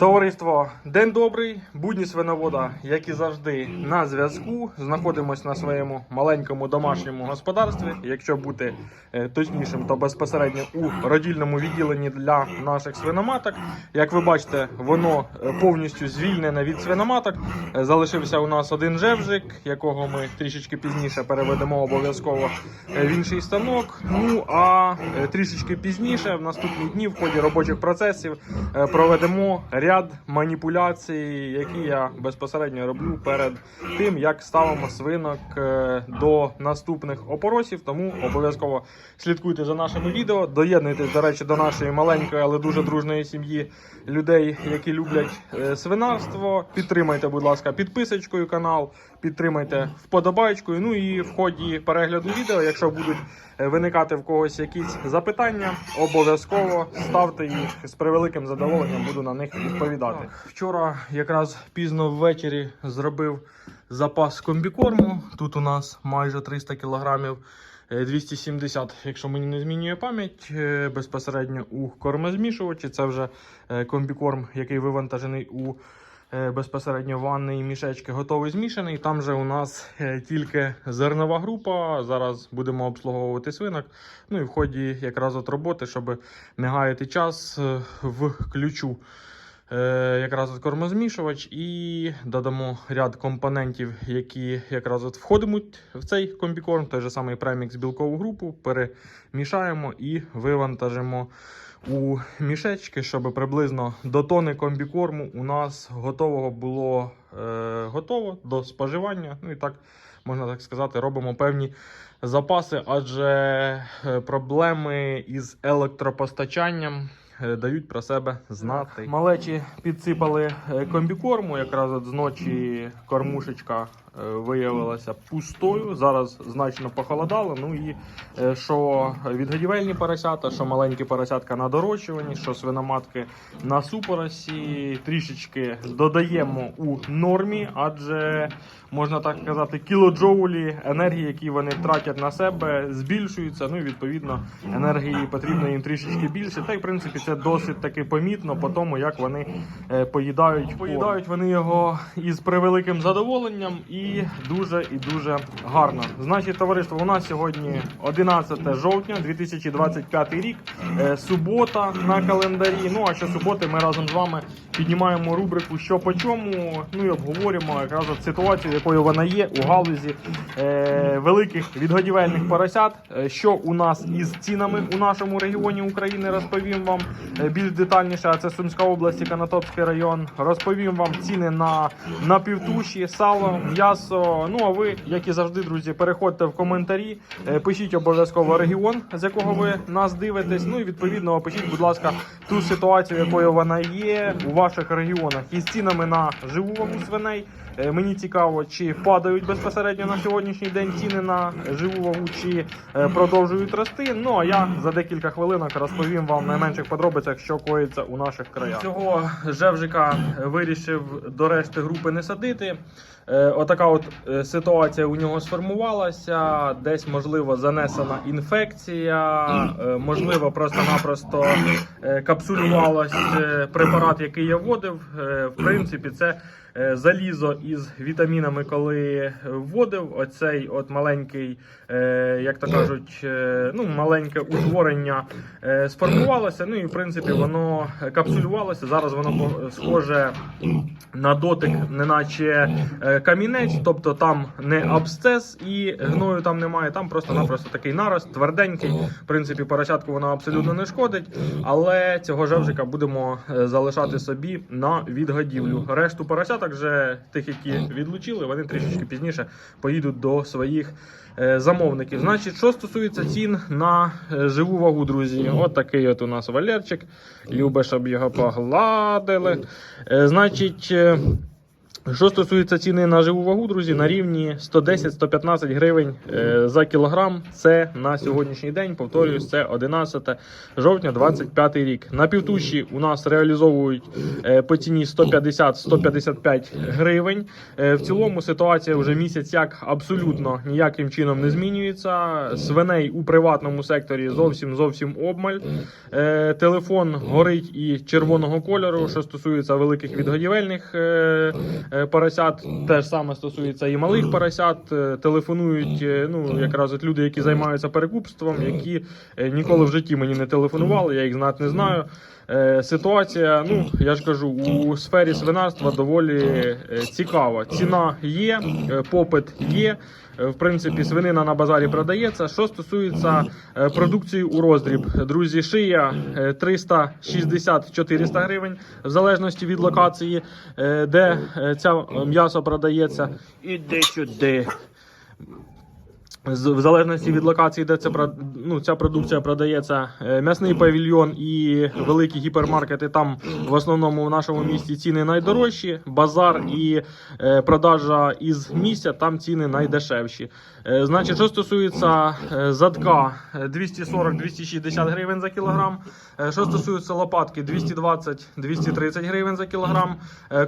Товариство, день добрий, будні свиновода, як і завжди, на зв'язку. Знаходимось на своєму маленькому домашньому господарстві. Якщо бути е, точнішим, то безпосередньо у родільному відділенні для наших свиноматок. Як ви бачите, воно е, повністю звільнене від свиноматок. Е, Залишився у нас один жевжик, якого ми трішечки пізніше переведемо обов'язково в інший станок. Ну а трішечки пізніше, в наступні дні, в ході робочих процесів, проведемо ряд маніпуляцій, які я безпосередньо роблю перед тим, як ставимо свинок е, до наступних опоросів. Тому обов'язково слідкуйте за нашими відео. Доєднуйтесь, до речі, до нашої маленької, але дуже дружної сім'ї людей, які люблять е, свинарство. Підтримайте, будь ласка, підписочкою канал, підтримайте вподобайкою. Ну і в ході перегляду відео, якщо будуть е, виникати в когось якісь запитання, обов'язково ставте їх з превеликим задоволенням. Буду на них відповідати. Вчора, якраз пізно ввечері, зробив запас комбікорму. Тут у нас майже 300 кілограмів. е, 270, якщо мені не змінює пам'ять, е, безпосередньо у кормозмішувачі. Це вже е, комбікорм, який вивантажений у е, безпосередньо ванни і мішечки, готовий змішаний. Там же у нас е, тільки зернова група. Зараз будемо обслуговувати свинок. Ну і в ході якраз от роботи, щоб не гаяти час, е, включу е, якраз от кормозмішувач і додамо ряд компонентів, які якраз от входитимуть в цей комбікорм, той же самий премікс білкову групу, перемішаємо і вивантажимо у мішечки, щоб приблизно до тони комбікорму у нас готового було е, готово до споживання. Ну і так можна так сказати, робимо певні запаси, адже е, проблеми із електропостачанням е, дають про себе знати. Малечі підсипали е, комбікорму, якраз от зночі кормушечка е, виявилася пустою. Зараз значно похолодало. Ну і е, що відгодівельні поросята, що маленькі поросятка на дорощуванні, що свиноматки на супоросі, трішечки додаємо у нормі, адже можна так сказати, кілоджоулі енергії, які вони тратять на себе, збільшуються. Ну і відповідно енергії потрібно їм трішечки більше. Та й в принципі це досить таки помітно по тому, як вони е, поїдають. Поїдають вони його із превеликим задоволенням і дуже і дуже гарно. Значить, товариство, у нас сьогодні 11 жовтня 2025 рік. е, Субота на календарі. Ну а що суботи ми разом з вами піднімаємо рубрику Що по чому. Ну і обговорюємо якраз от ситуацію, якою вона є у галузі е, великих відгодівельних поросят. Е, Що у нас із цінами у нашому регіоні України, розповім вам е, більш детальніше. Це Сумська область Канатопський район. Розповім вам ціни на напівтуші, сало, м'ясо. Ну а ви, як і завжди, друзі, переходьте в коментарі, е, пишіть обов'язково регіон, з якого ви нас дивитесь. Ну і відповідно опишіть, будь ласка, ту ситуацію, якою вона є у ваших регіонах із цінами на живу вагу свиней. Е, Мені цікаво, чи падають безпосередньо на сьогоднішній день ціни на живу вагу, чи е, продовжують рости. Ну а я за декілька хвилинок розповім вам найменших подробицях, що коїться у наших краях. Цього жевжика вирішив до решти групи не садити. Е, Отака от ситуація у нього сформувалася. Десь можливо занесена інфекція, можливо, просто-напросто капсулювалась е, препарат, який я вводив. Е, В принципі, це залізо із вітамінами, коли вводив. Оцей от маленький, е, як то кажуть, е, ну маленьке утворення е, сформувалося. Ну і в принципі воно капсулювалося. Зараз воно схоже на дотик, неначе е, камінець, тобто там не абсцес і гною там немає. Там просто-напросто такий нарост, тверденький. В принципі, поросятку воно абсолютно не шкодить, але цього жевжика будемо е, залишати собі на відгодівлю. Решту поросяток, вже тих, які відлучили, вони трішечки пізніше поїдуть до своїх е, замовників. Значить, що стосується цін на е, живу вагу, друзі, от такий от у нас Валерчик. Любе, щоб його погладили. Е, Значить. Що стосується ціни на живу вагу, друзі, на рівні 110-115 гривень е, за кілограм. Це на сьогоднішній день. Повторюсь, це 11 жовтня 25 рік. На півтуші у нас реалізовують е, по ціні 150-155 гривень. Е, В цілому ситуація вже місяць як абсолютно ніяким чином не змінюється. Свиней у приватному секторі зовсім зовсім обмаль. Телефон горить і червоного кольору. Що стосується великих відгодівельних поросят, теж саме стосується і малих поросят. Е, Телефонують е, ну якраз от люди, які займаються перекупством, які е, ніколи в житті мені не телефонували, я їх знати не знаю. Е, Ситуація, ну я ж кажу, у сфері свинарства доволі е, цікава. Ціна є, е, попит є. В принципі, свинина на базарі продається. Що стосується продукції у роздріб, друзі, шия е, 360-400 гривень, в залежності від локації, де ця м'ясо продається. Іди сюди. В залежності від локації, де про- ну, ця продукція продається, е, м'ясний павільйон і великі гіпермаркети. Там в основному в нашому місті ціни найдорожчі. Базар і е, продажа із місця там ціни найдешевші. Е, Значить, що стосується задка е, 240-260 гривень за кілограм. Що стосується лопатки 220-230 гривень за кілограм.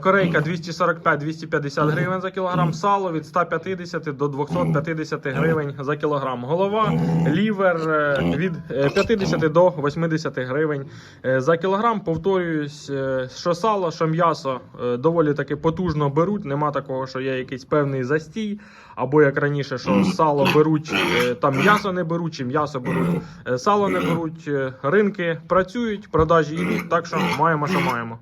Корейка 245-250 гривень за кілограм. Сало від 150 до 250 гривень за кілограм. Голова, лівер е, від е, 50 до 80 гривень е, за кілограм. Повторююсь, е, що сало, що м'ясо е, доволі таки потужно беруть. Нема такого, що є якийсь певний застій. Або як раніше, що сало беруть, е, там м'ясо не беруть, чи м'ясо беруть, е, сало не беруть. Е, Ринки працюють, продажі йдуть, так що маємо, що маємо.